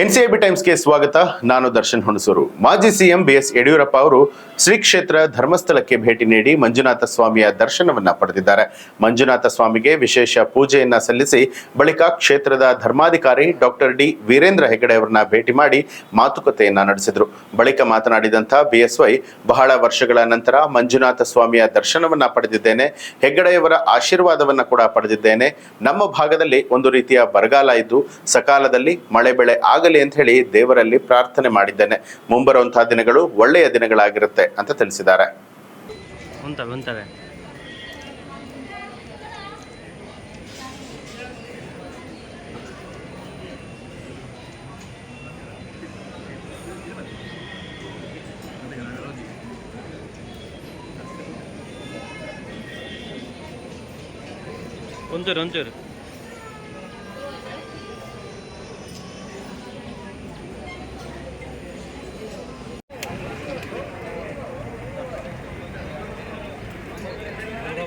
NCIB ಟೈಮ್ಸ್ಗೆ ಸ್ವಾಗತ. ನಾನು ದರ್ಶನ್ ಹುಣಸೂರು. ಮಾಜಿ ಸಿಎಂ ಬಿಎಸ್ ಯಡಿಯೂರಪ್ಪ ಅವರು ಶ್ರೀ ಕ್ಷೇತ್ರ ಧರ್ಮಸ್ಥಳಕ್ಕೆ ಭೇಟಿ ನೀಡಿ ಮಂಜುನಾಥ ಸ್ವಾಮಿಯ ದರ್ಶನವನ್ನ ಪಡೆದಿದ್ದಾರೆ. ಮಂಜುನಾಥ ಸ್ವಾಮಿಗೆ ವಿಶೇಷ ಪೂಜೆಯನ್ನ ಸಲ್ಲಿಸಿ ಬಳಿಕ ಕ್ಷೇತ್ರದ ಧರ್ಮಾಧಿಕಾರಿ ಡಾಕ್ಟರ್ ಡಿ ವೀರೇಂದ್ರ ಹೆಗಡೆ ಅವರನ್ನ ಭೇಟಿ ಮಾಡಿ ಮಾತುಕತೆಯನ್ನ ನಡೆಸಿದರು. ಬಳಿಕ ಮಾತನಾಡಿದಂಥ ಬಿಎಸ್ವೈ ಬಹಳ ವರ್ಷಗಳ ನಂತರ ಮಂಜುನಾಥ ಸ್ವಾಮಿಯ ದರ್ಶನವನ್ನ ಪಡೆದಿದ್ದೇನೆ. ಹೆಗ್ಗಡೆಯವರ ಆಶೀರ್ವಾದವನ್ನ ಕೂಡ ಪಡೆದಿದ್ದೇನೆ. ನಮ್ಮ ಭಾಗದಲ್ಲಿ ಒಂದು ರೀತಿಯ ಬರಗಾಲ ಇದ್ದು, ಸಕಾಲದಲ್ಲಿ ಮಳೆ ಬೆಳೆ ಆಗಲಿ ಅಂತ ಹೇಳಿ ದೇವರಲ್ಲಿ ಪ್ರಾರ್ಥನೆ ಮಾಡಿದ್ದೇನೆ. ಮುಂಬರುವಂತಹ ದಿನಗಳು ಒಳ್ಳೆಯ ದಿನಗಳಾಗಿರುತ್ತೆ ಅಂತ ತಿಳಿಸಿದ್ದಾರೆ. ಒಂಚೂರು ಒಂಚೂರು